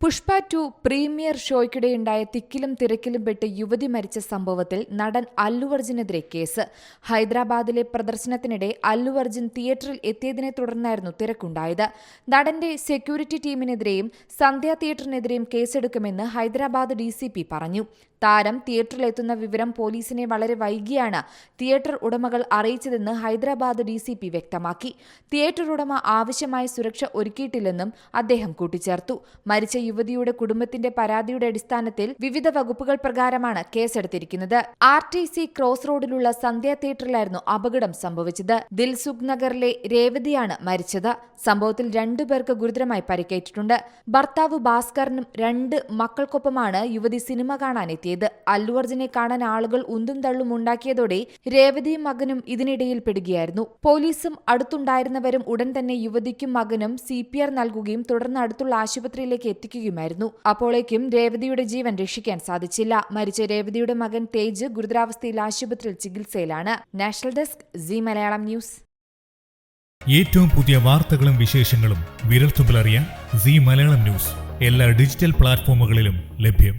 Pushpa two premiere ഷോയ്ക്കിടെയുണ്ടായ തിക്കിലും തിരക്കിലും പെട്ട് യുവതി മരിച്ച സംഭവത്തിൽ നടൻ അല്ലു അർജുനെതിരെ കേസ്. ഹൈദരാബാദിലെ പ്രദർശനത്തിനിടെ അല്ലു അർജുൻ തിയേറ്ററിൽ എത്തിയതിനെ തുടർന്നായിരുന്നു തിരക്കുണ്ടായത്. നടന്റെ സെക്യൂരിറ്റി ടീമിനെതിരെയും സന്ധ്യ തിയേറ്ററിനെതിരെയും കേസെടുക്കുമെന്ന് ഹൈദരാബാദ് ഡി പറഞ്ഞു. താരം തിയേറ്ററിലെത്തുന്ന വിവരം പോലീസിനെ വളരെ വൈകിയാണ് തിയേറ്റർ ഉടമകൾ അറിയിച്ചതെന്ന് ഹൈദരാബാദ് ഡി സി പി വ്യക്തമാക്കി. തിയേറ്റർ ഉടമ ആവശ്യമായ സുരക്ഷ ഒരുക്കിയിട്ടില്ലെന്നും അദ്ദേഹം കൂട്ടിച്ചേർത്തു. മരിച്ച യുവതിയുടെ കുടുംബത്തിന്റെ പരാതിയുടെ അടിസ്ഥാനത്തിൽ വിവിധ വകുപ്പുകൾ പ്രകാരമാണ് കേസെടുത്തിരിക്കുന്നത്. ആർ ടി സി ക്രോസ് റോഡിലുള്ള സന്ധ്യ തിയേറ്ററിലായിരുന്നു അപകടം സംഭവിച്ചത്. ദിൽസുഖ് നഗറിലെ രേവതിയാണ് മരിച്ചത്. സംഭവത്തിൽ രണ്ടുപേർക്ക് ഗുരുതരമായി പരിക്കേറ്റിട്ടുണ്ട്. ഭർത്താവ് ഭാസ്കറിനും രണ്ട് മക്കൾക്കൊപ്പമാണ് യുവതി സിനിമ കാണാനെത്തിയത്. അല്ലു അർജുനെ കാണാൻ ആളുകൾ ഉന്തും തള്ളും ഉണ്ടാക്കിയതോടെ രേവതിയും മകനും ഇതിനിടയിൽ പെടുകയായിരുന്നു. പോലീസും അടുത്തുണ്ടായിരുന്നവരും ഉടൻ തന്നെ യുവതിക്കും മകനും സി നൽകുകയും തുടർന്ന് അടുത്തുള്ള ആശുപത്രിയിലേക്ക് എത്തിക്കുകയുമായിരുന്നു അപ്പോളേക്കും രേവതിയുടെ ജീവൻ രക്ഷിക്കാൻ സാധിച്ചില്ല. മരിച്ച രേവതിയുടെ മകൻ തേജ് ഗുരുതരാവസ്ഥയിൽ ആശുപത്രിയിൽ ചികിത്സയിലാണ്. National desk Zee Malayalam news. ഏറ്റവും പുതിയ വാർത്തകളും വിശേഷങ്ങളും വിരൽത്തുമ്പിലറിയാൻ സി മലയാളം ന്യൂസ്. എല്ലാ ഡിജിറ്റൽ പ്ലാറ്റ്ഫോമുകളിലും ലഭ്യം.